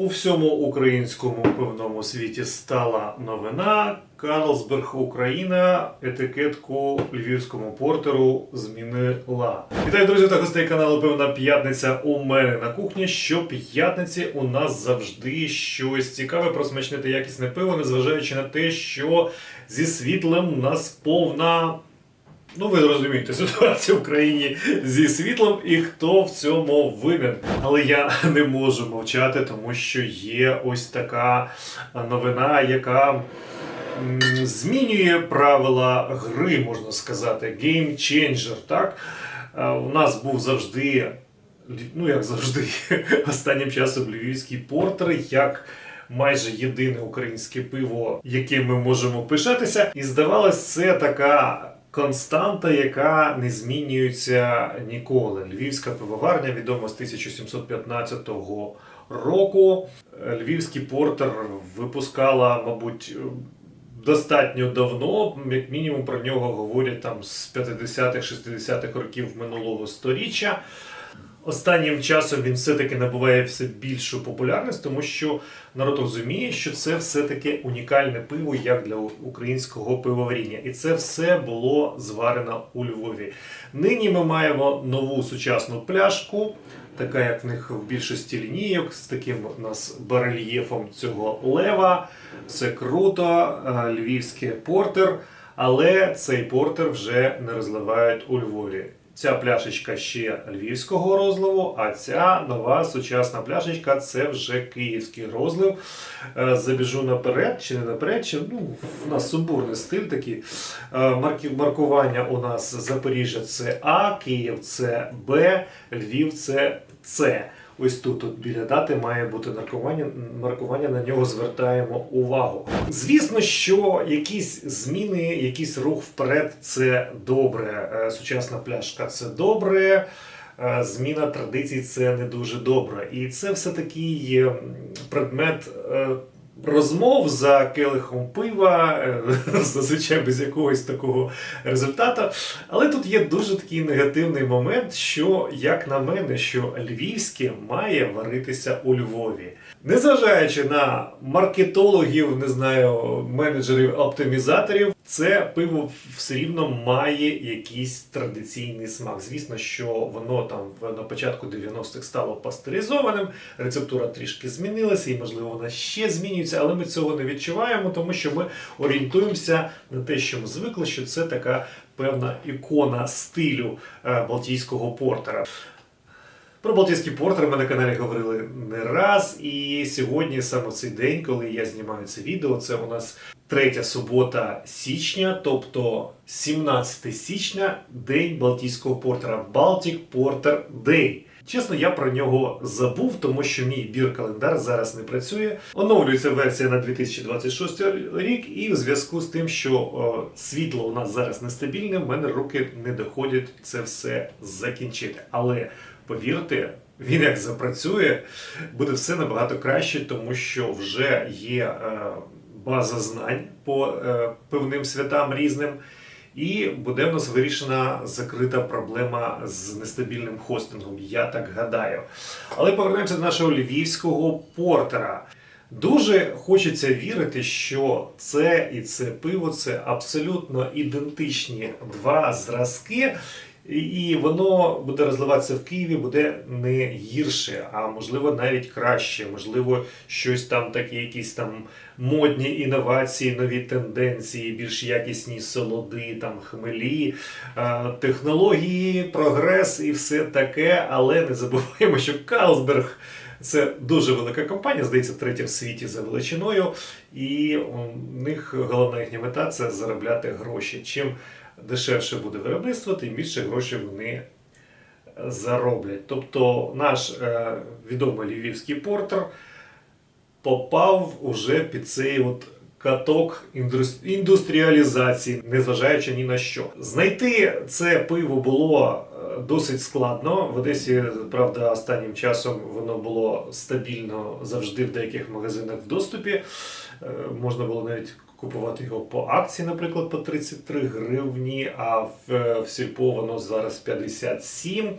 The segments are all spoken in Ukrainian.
У всьому українському пивному світі стала новина. Карлсберг Україна етикетку львівському портеру змінила. Вітаю, друзі та гостей каналу Певна П'ятниця. У мене на кухні. Щоп'ятниці у нас завжди щось цікаве про смачне та якісне пиво, незважаючи на те, що зі світлом нас повна. Ну, ви розумієте, ситуація в країні зі світлом і хто в цьому винен. Але я не можу мовчати, тому що є ось така новина, яка змінює правила гри, можна сказати. Game changer, так? Е, У нас був завжди, ну як завжди, останнім часом львівський портер, як майже єдине українське пиво, яким ми можемо пишатися. І здавалось, це така константа, яка не змінюється ніколи. Львівська пивоварня відома з 1715 року. Львівський портер випускала, мабуть, достатньо давно. Як мінімум про нього говорять там з 50-х, 60-х років минулого сторіччя. Останнім часом він все-таки набуває все більшу популярність, тому що народ розуміє, що це все-таки унікальне пиво як для українського пивоваріння. І це все було зварено у Львові. Нині ми маємо нову сучасну пляшку, така як в них в більшості лінійок, з таким у нас барельєфом цього лева. Все круто, е, львівський портер, але цей портер вже не розливають у Львові. Ця пляшечка ще львівського розливу, а ця нова сучасна пляшечка це вже київський розлив. Е, Забіжу наперед, чи не наперед, чи ну, у нас субурний стиль такий. Е, Маркування у нас Запоріжжя це А, Київ це Б, Львів це С. Ось тут, от біля дати має бути маркування, маркування, на нього звертаємо увагу. Звісно, що якісь зміни, якийсь рух вперед це добре. Е, Сучасна пляшка це добре. е, Зміна традицій це не дуже добре. І це все такий предмет е, розмов за келихом пива, е, зазвичай без якогось такого результату. Але тут є дуже такий негативний момент, що, як на мене, що львівське має варитися у Львові. Незважаючи на маркетологів, не знаю, менеджерів, оптимізаторів, це пиво все рівно має якийсь традиційний смак. Звісно, що воно там на початку 90-х стало пастеризованим, рецептура трішки змінилася, і можливо вона ще змінюється, але ми цього не відчуваємо, тому що ми орієнтуємося на те, що ми звикли, що це така певна ікона стилю е, балтійського портера. Про Балтійський портер ми на каналі говорили не раз. І сьогодні, саме цей день, коли я знімаю це відео, це у нас третя субота січня, тобто 17 січня, день Балтійського портера. Baltic Porter Day. Чесно, я про нього забув, тому що мій бір-календар зараз не працює. Оновлюється версія на 2026 рік, і в зв'язку з тим, що о, світло у нас зараз нестабільне, в мене руки не доходять це все закінчити. Але повірте, він як запрацює, буде все набагато краще, тому що вже є е, база знань по е, певним святам різним. І буде в нас вирішена закрита проблема з нестабільним хостингом, я так гадаю. Але повернемося до нашого львівського портера. Дуже хочеться вірити, що це і це пиво це абсолютно ідентичні два зразки, і- воно буде розливатися в Києві, буде не гірше, а можливо навіть краще. Можливо, щось там таке, якісь там модні інновації, нові тенденції, більш якісні солоди, там хмелі, технології, прогрес і все таке. Але не забуваємо, що Карлсберг. Це дуже велика компанія, здається, третя в світі за величиною, і у них головна їхня мета це заробляти гроші. Чим дешевше буде виробництво, тим більше грошей вони е, зароблять. Тобто наш е, відомий львівський портер попав уже під цей от каток індус- індустріалізації, незважаючи ні на що. Знайти це пиво було е, досить складно. В Одесі, правда, останнім часом воно було стабільно завжди в деяких магазинах в доступі. Можна було навіть купувати його по акції, наприклад, по 33 гривні, а в, в сільпо воно зараз 57.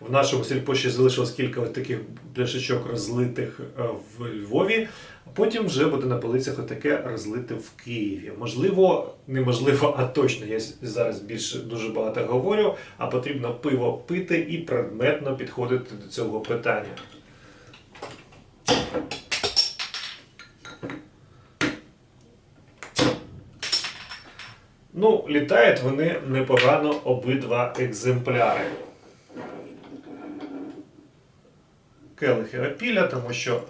в нашому сільпо ще залишилось кілька таких пляшечок розлитих е, в Львові. Потім вже буде на полицях отаке розлите в Києві. Можливо, неможливо, а точно. Я зараз більше дуже багато говорю, а потрібно пиво пити і предметно підходити до цього питання. Ну, літають вони непогано обидва екземпляри. Келихи опіля, тому що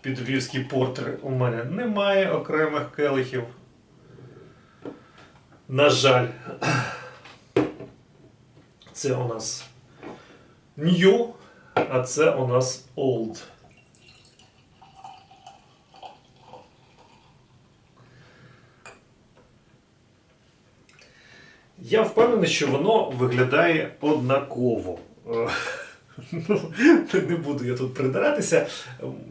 під львівський портер у мене немає окремих келихів. На жаль, це у нас New, а це у нас Old. Я впевнений, що воно виглядає однаково. Е, Ну, не буду я тут придиратися.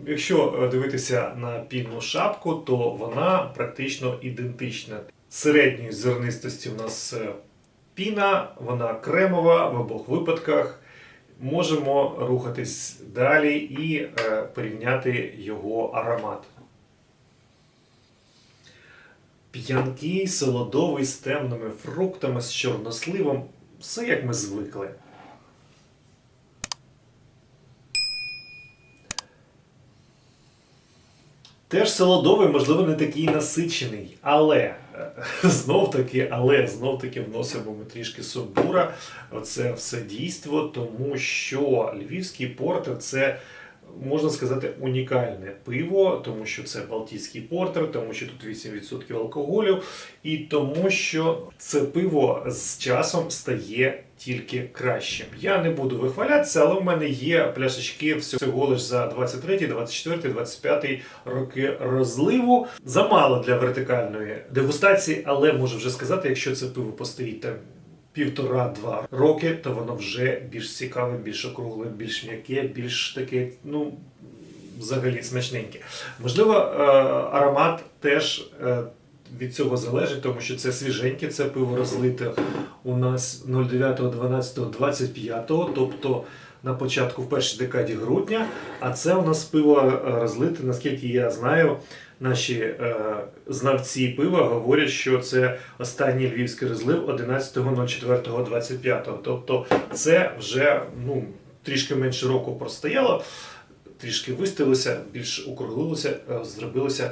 Якщо дивитися на пінну шапку, то вона практично ідентична. Середньої зернистості у нас е, піна, вона кремова в обох випадках. Можемо рухатись далі і е, порівняти його аромат. П'янкий, солодовий з темними фруктами, з чорносливом. Все як ми звикли. Теж солодовий, можливо, не такий насичений, але знов таки, але знов таки вносимо ми трішки собура. Оце все дійство, тому що львівський портер це. Можна сказати, унікальне пиво, тому що це Балтійський портер, тому що тут 8% алкоголю, і тому що це пиво з часом стає тільки кращим. Я не буду вихвалятися, але в мене є пляшечки всього лиш за 23, 24, 25 роки розливу. Замало для вертикальної дегустації, але можу вже сказати, якщо це пиво постоїть там півтора-два роки, то воно вже більш цікаве, більш округле, більш м'яке, більш таке, ну, взагалі смачненьке. Можливо, е, аромат теж е, від цього залежить, тому що це свіженьке, це пиво розлите у нас 09.12.25, тобто на початку в першій декаді грудня. А це у нас пиво е, розлите, наскільки я знаю. Наші е, знавці пива говорять, що це останній львівський розлив 11.04.25. Тобто це вже ну, трішки менше року простояло, трішки вистилося, більш округлилося, е, зробилося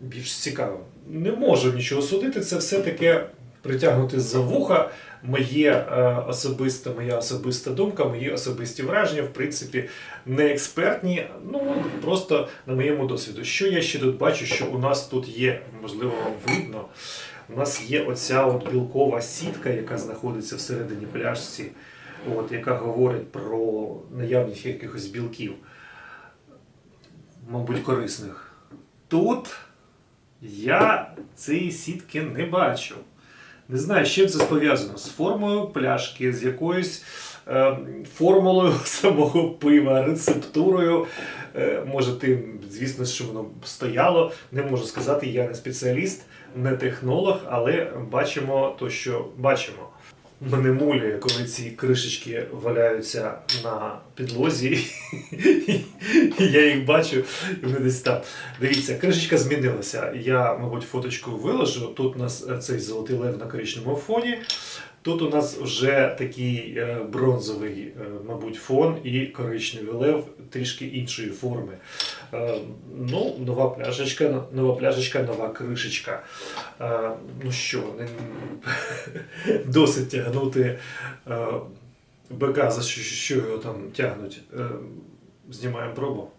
більш цікавим. Не можу нічого судити, це все таке притягнути за вуха. Моє е, особиста, моя особиста думка, мої особисті враження, в принципі, не експертні, ну просто на моєму досвіду. Що я ще тут бачу, що у нас тут є, можливо, вам видно, у нас є оця от білкова сітка, яка знаходиться всередині пляшці, от, яка говорить про наявність якихось білків, мабуть, корисних. Тут я цієї сітки не бачу. Не знаю, з чим це пов'язано. З формою пляшки, з якоюсь е, формулою самого пива, рецептурою. Е, може, тим, звісно, що воно стояло. Не можу сказати, я не спеціаліст, не технолог, але бачимо то, що бачимо. Мене мулює, коли ці кришечки валяються на підлозі, і я їх бачу, і вони десь там. Дивіться, кришечка змінилася. Я, мабуть, фоточку виложу. Тут у нас цей золотий лев на коричневому фоні. Тут у нас вже такий е, бронзовий, е, мабуть, фон і коричневий лев трішки іншої форми. Е, ну, нова пляшечка, нова пляшечка, нова кришечка. Ну що, досить тягнути БК, за що, його там тягнуть. Знімаємо пробу.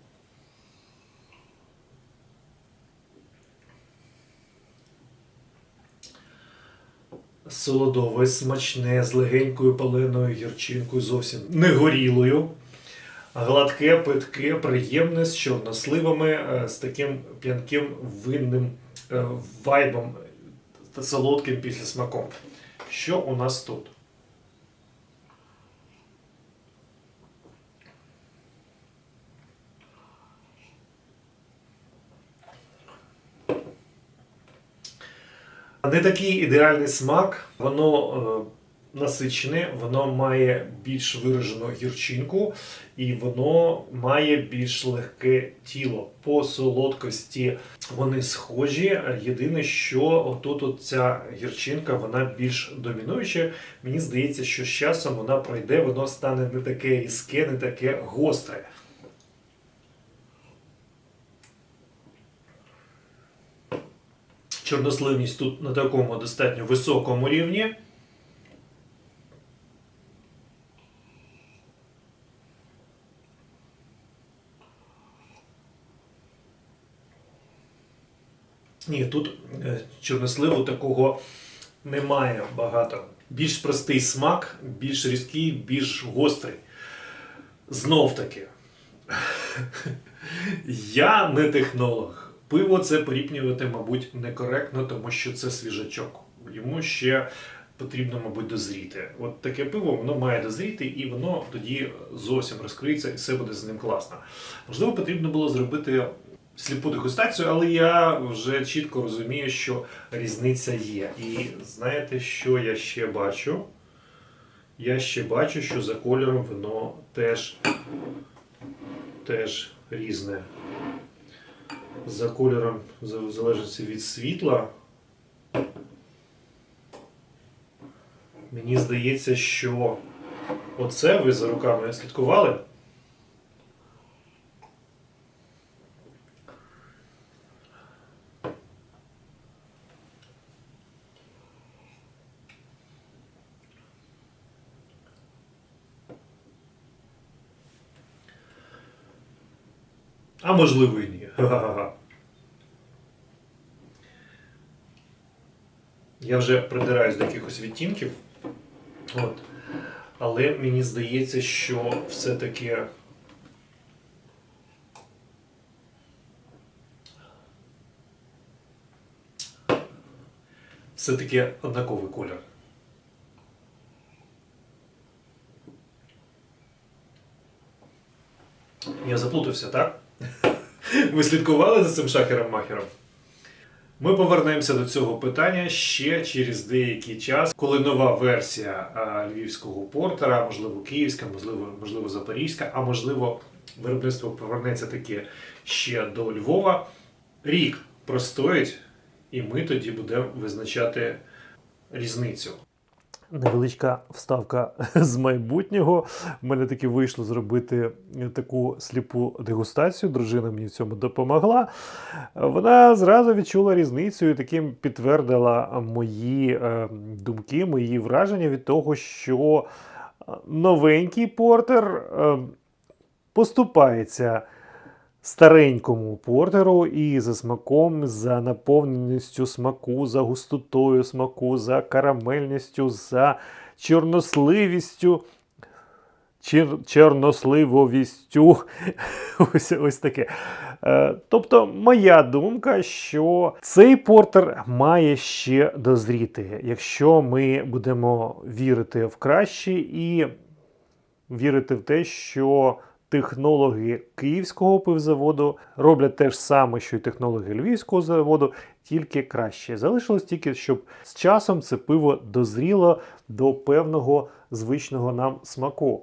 Солодове, смачне, з легенькою паленою гірчинкою, зовсім не горілою. Гладке, питке, приємне з чорносливами, е, з таким п'янким винним е, вайбом та солодким післясмаком. Що у нас тут? Не такий ідеальний смак, воно е, насичене, воно має більш виражену гірчинку і воно має більш легке тіло. По солодкості вони схожі. Єдине, що отут от ця гірчинка вона більш домінуюча. Мені здається, що з часом вона пройде, воно стане не таке різке, не таке гостре. Чорносливність тут на такому достатньо високому рівні. Ні, тут е, чорносливу такого немає багато. Більш простий смак, більш різкий, більш гострий. Знов таки. Я не технолог. Пиво це порівнювати, мабуть, некоректно, тому що це свіжачок. Йому ще потрібно, мабуть, дозріти. От таке пиво воно має дозріти, і воно тоді зовсім розкриється, і все буде з ним класно. Можливо, потрібно було зробити сліпу дегустацію, але я вже чітко розумію, що різниця є. І знаєте, що я ще бачу? Я ще бачу, що за кольором воно теж, теж різне. За кольором в залежності від світла. Мені здається, що оце ви за руками слідкували. А можливо і ні. Га-га-га. Я вже придираюсь до якихось відтінків. От. Але мені здається, що все-таки. Все-таки однаковий колір. Я заплутався, так? Ви слідкували за цим шахером-махером? Ми повернемося до цього питання ще через деякий час, коли нова версія львівського портера, можливо, київська, можливо, можливо, запорізька, а можливо, виробництво повернеться таке ще до Львова. Рік простоїть, і ми тоді будемо визначати різницю. Невеличка вставка з майбутнього. У мене таки вийшло зробити таку сліпу дегустацію. Дружина мені в цьому допомогла. Вона зразу відчула різницю і таким підтвердила мої е, думки, мої враження від того, що новенький портер е, поступається старенькому портеру і за смаком, за наповненістю смаку, за густотою смаку, за карамельністю, за чорносливістю. Чер... Чорносливовістю. ось, ось таке. Е, тобто, моя думка, що цей портер має ще дозріти, якщо ми будемо вірити в краще і вірити в те, що технологи Київського пивзаводу роблять те ж саме, що й технологи Львівського заводу, тільки краще. Залишилось тільки, щоб з часом це пиво дозріло до певного звичного нам смаку.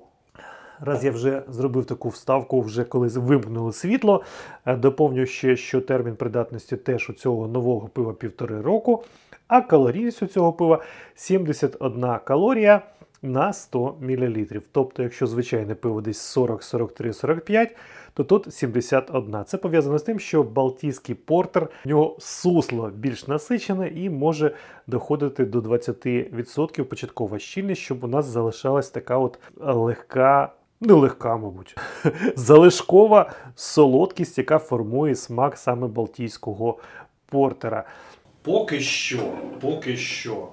Раз я вже зробив таку вставку, вже коли вимкнули світло. е, Доповню ще, що термін придатності теж у цього нового пива півтори року, а калорійність у цього пива 71 калорія на 100 мл. Тобто, якщо звичайне пиво десь 40, 43, 45, то тут 71. Це пов'язано з тим, що Балтійський портер, в нього сусло більш насичене і може доходити до 20% початкова щільність, щоб у нас залишалась така от легка. Не легка, мабуть, залишкова солодкість, яка формує смак саме Балтійського портера. Поки що, поки що,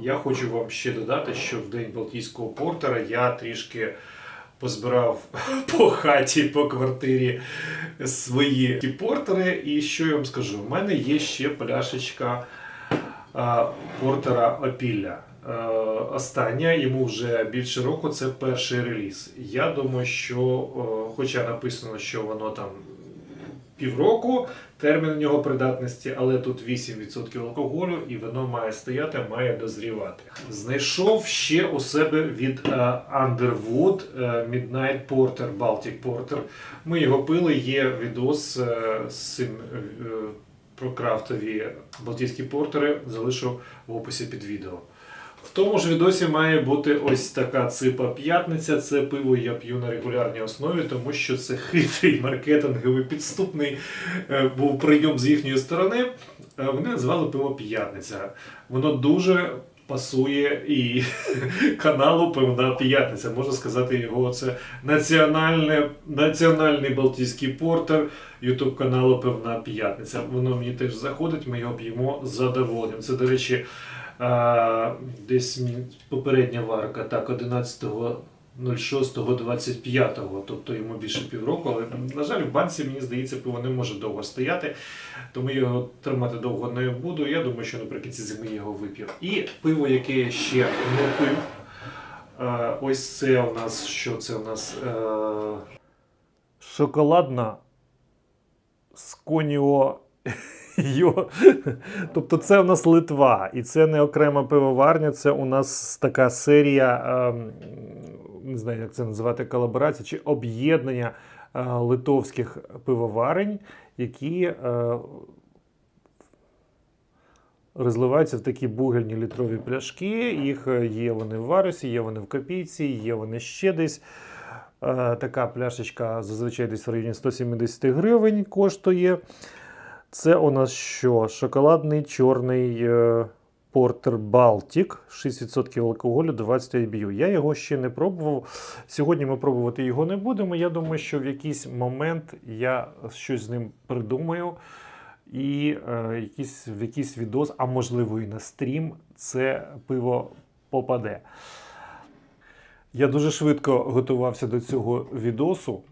я хочу вам ще додати, що в день Балтійського портера я трішки позбирав по хаті, по квартирі свої ті портери. І що я вам скажу? У мене є ще пляшечка а, портера Опілля. Остання, йому вже більше року, це перший реліз. Я думаю, що, хоча написано, що воно там півроку термін у нього придатності, але тут 8% алкоголю і воно має стояти, має дозрівати. Знайшов ще у себе від е, Underwood е, Midnight Porter Baltic Porter. Ми його пили, є відос е, з цим про крафтові балтійські портери, залишу в описі під відео. В тому ж відосі має бути ось така ципа п'ятниця. Це пиво я п'ю на регулярній основі, тому що це хитрий маркетинговий підступний е, був прийом з їхньої сторони. Е, Вони називали пиво п'ятниця. Воно дуже пасує і каналу Пивна П'ятниця. Можна сказати, його це національне, національний балтійський портер Ютуб каналу Пивна П'ятниця. Воно мені теж заходить, ми його п'ємо з задоволенням. Це, до речі, десь попередня варка, так, 11.06.25, тобто йому більше півроку, але, на жаль, в банці, мені здається, пиво не може довго стояти, тому я його тримати довго не буду. Я думаю, що наприкінці зими його вип'ю. І пиво, яке я ще не пив. Ось це у нас, що це у нас? Е, Шоколадна Сконіо Йо. Тобто це у нас Литва, і це не окрема пивоварня, це у нас така серія, ем, не знаю, як це називати, колаборація чи об'єднання е, литовських пивоварень, які е, розливаються в такі бугельні літрові пляшки. Їх е, є вони в варусі, є вони в копійці, є вони ще десь. Така пляшечка зазвичай десь в районі 170 гривень коштує. Це у нас що? Шоколадний чорний е, портер Балтік, 6% алкоголю, 20 IBU. Я його ще не пробував. Сьогодні ми пробувати його не будемо. Я думаю, що в якийсь момент я щось з ним придумаю. І е, якийсь, в якийсь відос, а можливо і на стрім, це пиво попаде. Я дуже швидко готувався до цього відосу,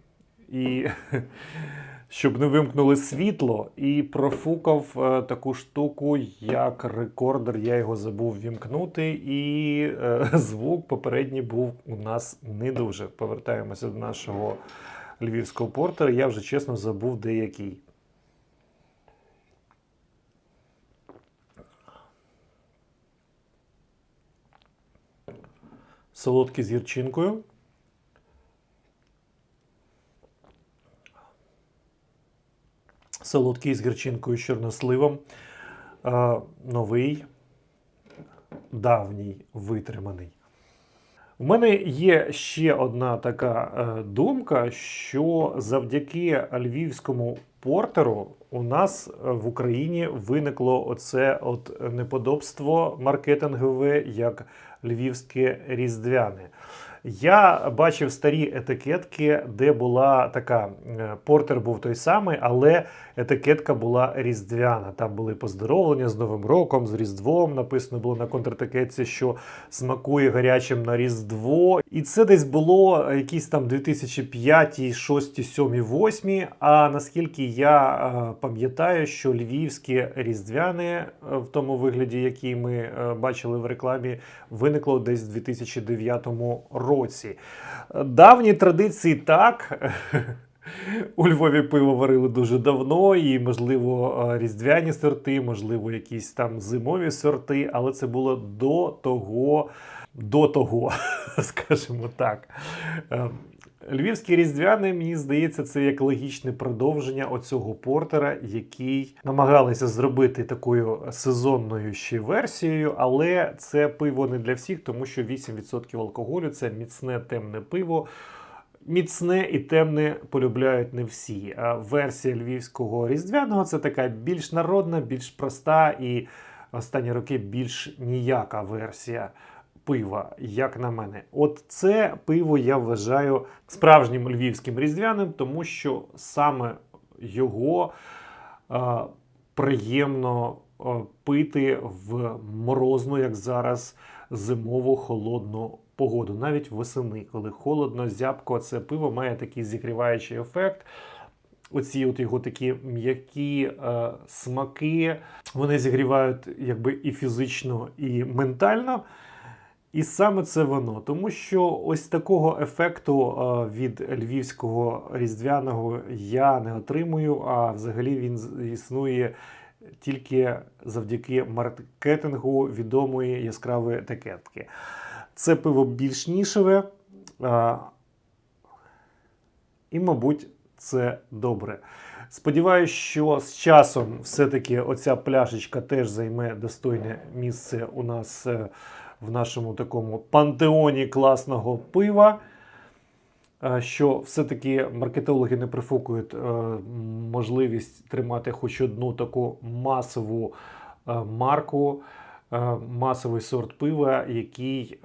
і щоб не вимкнули світло, і профукав е, таку штуку, як рекордер. Я його забув вімкнути, і е, звук попередній був у нас не дуже. Повертаємося до нашого львівського портера. Я вже чесно забув деякий. Солодкий з гірчинкою. Солодкий з гірчинкою з чорносливом. Е, новий, давній, витриманий. У мене є ще одна така е, думка, що завдяки львівському портеру у нас е, в Україні виникло оце от неподобство маркетингове, як львівське різдвяне. Я бачив старі етикетки, де була така е, портер був той самий, але етикетка була різдвяна. Там були поздоровлення з Новим роком, з Різдвом. Написано було на контратикетці, що смакує гарячим на Різдво. І це десь було якісь там 2005, 6, 7, 8. А наскільки я е, пам'ятаю, що львівське різдвяне е, в тому вигляді, який ми е, бачили в рекламі, виникло десь в 2009 році. Давні традиції так. У Львові пиво варили дуже давно, і, можливо, е, різдвяні сорти, можливо, якісь там зимові сорти, але це було до того, до того, скажімо так. Львівський різдвяний, мені здається, це як логічне продовження оцього портера, який намагалися зробити такою сезонною ще версією, але це пиво не для всіх, тому що 8% алкоголю це міцне темне пиво. Міцне і темне полюбляють не всі. А версія львівського різдвяного це така більш народна, більш проста і останні роки більш ніяка версія пива, як на мене. От це пиво я вважаю справжнім львівським різдвяним, тому що саме його е, приємно е, пити в морозну, як зараз, зимову холодну погоду, навіть восени, коли холодно, зябко, це пиво має такий зігріваючий ефект. Оці от його такі м'які е, смаки, вони зігрівають якби і фізично, і ментально. І саме це воно, тому що ось такого ефекту е, від львівського різдвяного я не отримую, а взагалі він існує тільки завдяки маркетингу відомої яскравої етикетки. Це пиво більш нішеве, е, і, мабуть, це добре. Сподіваюсь, що з часом все-таки оця пляшечка теж займе достойне місце у нас е, в нашому такому пантеоні класного пива. Е, Що все-таки маркетологи не прифукують е, можливість тримати хоч одну таку масову е, марку, масовий сорт пива, який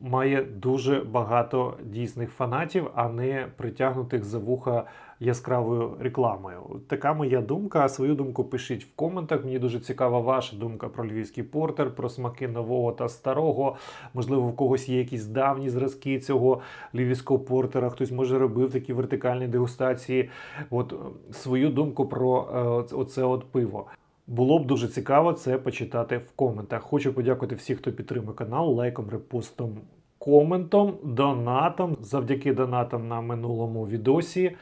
має дуже багато дійсних фанатів, а не притягнутих за вуха яскравою рекламою. Така моя думка. Свою думку пишіть в коментах. Мені дуже цікава ваша думка про львівський портер, про смаки нового та старого. Можливо, в когось є якісь давні зразки цього львівського портера. Хтось може робив такі вертикальні дегустації. От е, свою думку про е, оце от пиво. Було б дуже цікаво це почитати в коментах. Хочу подякувати всіх, хто підтримує канал, лайком, репостом, коментом, донатом. Завдяки донатам на минулому відосі.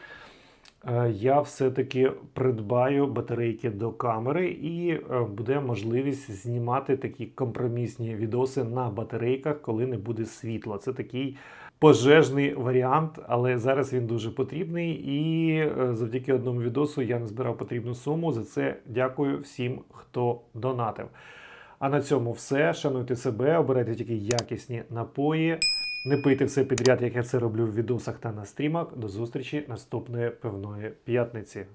Е, Я все-таки придбаю батарейки до камери, і е, буде можливість знімати такі компромісні відоси на батарейках, коли не буде світла. Це такий пожежний варіант, але зараз він дуже потрібний. І е, завдяки одному відосу я назбирав потрібну суму. За це дякую всім, хто донатив. А на цьому все. Шануйте себе, обирайте тільки якісні напої. Не пийте все підряд, як я це роблю в відосах та на стрімах. До зустрічі наступної певної п'ятниці.